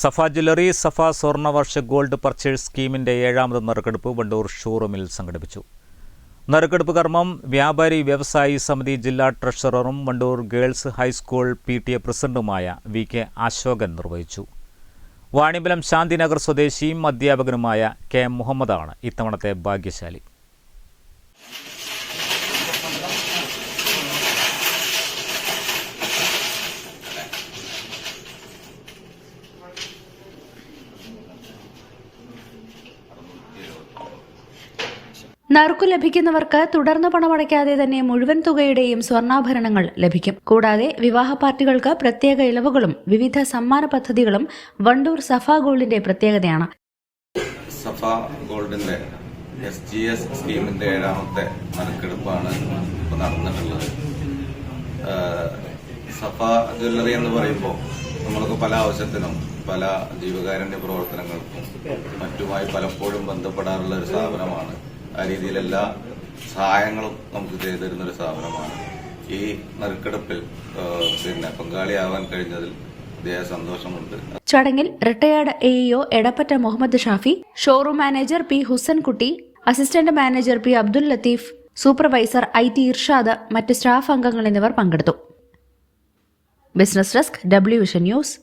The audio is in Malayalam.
Safa jewellery Safa Swarnavarsha gold purchase സ്കീമിന്റെ ഏഴാമത് നറുക്കെടുപ്പ് വണ്ടൂർ ഷോറൂമിൽ സംഘടിപ്പിച്ചു. നറുക്കെടുപ്പ് കർമ്മം വ്യാപാരി വ്യവസായി സമിതി ജില്ലാ ട്രഷററും Wandoor girls high school P T A പ്രസിഡന്റുമായ വി കെ അശോകൻ നിർവഹിച്ചു. വാണിമ്പലം ശാന്തിനഗർ സ്വദേശിയും അധ്യാപകനുമായ കെ മുഹമ്മദാണ് ഇത്തവണത്തെ ഭാഗ്യശാലി. നറുക്കു ലഭിക്കുന്നവർക്ക് തുടർന്ന് പണമടയ്ക്കാതെ തന്നെ മുഴുവൻ തുകയുടെയും സ്വർണാഭരണങ്ങൾ ലഭിക്കും. കൂടാതെ വിവാഹ പാർട്ടികൾക്ക് പ്രത്യേക ഇളവുകളും വിവിധ സമ്മാന പദ്ധതികളും വണ്ടൂർ സഫ ഗോൾഡിന്റെ പ്രത്യേകതയാണ്. സഫ ഗോൾഡിന്റെ എസ് ജി എസ് സ്കീമിന്റെ ഏഴാമത്തെ നടന്നിട്ടുള്ളത്. സഫ ജ്വല്ലറി എന്ന് പറയുമ്പോൾ നമ്മൾക്ക് പല ആവശ്യത്തിനും പല ജീവകാരുണ്യ പ്രവർത്തനങ്ങൾക്കും മറ്റുമായി പലപ്പോഴും ബന്ധപ്പെടാറുള്ള ഒരു സ്ഥാപനമാണ് ആ രീതിയിൽ എല്ലാ സഹായങ്ങളും നമുക്ക് ചെയ്തിരുന്ന ഒരു സ്ഥാപനമാണ്. ഈ നറുക്കെടുപ്പിൽ പിന്നെ പങ്കാളിയാവാൻ കഴിഞ്ഞതിൽ സന്തോഷമുണ്ട്. ചടങ്ങിൽ retired AEO Edappatta Muhammad Shafi showroom manager P Husankutty assistant manager P Abdul Latheef supervisor I T Irshad മറ്റ് സ്റ്റാഫ് അംഗങ്ങൾ എന്നിവർ പങ്കെടുത്തു. Business desk W Vision News.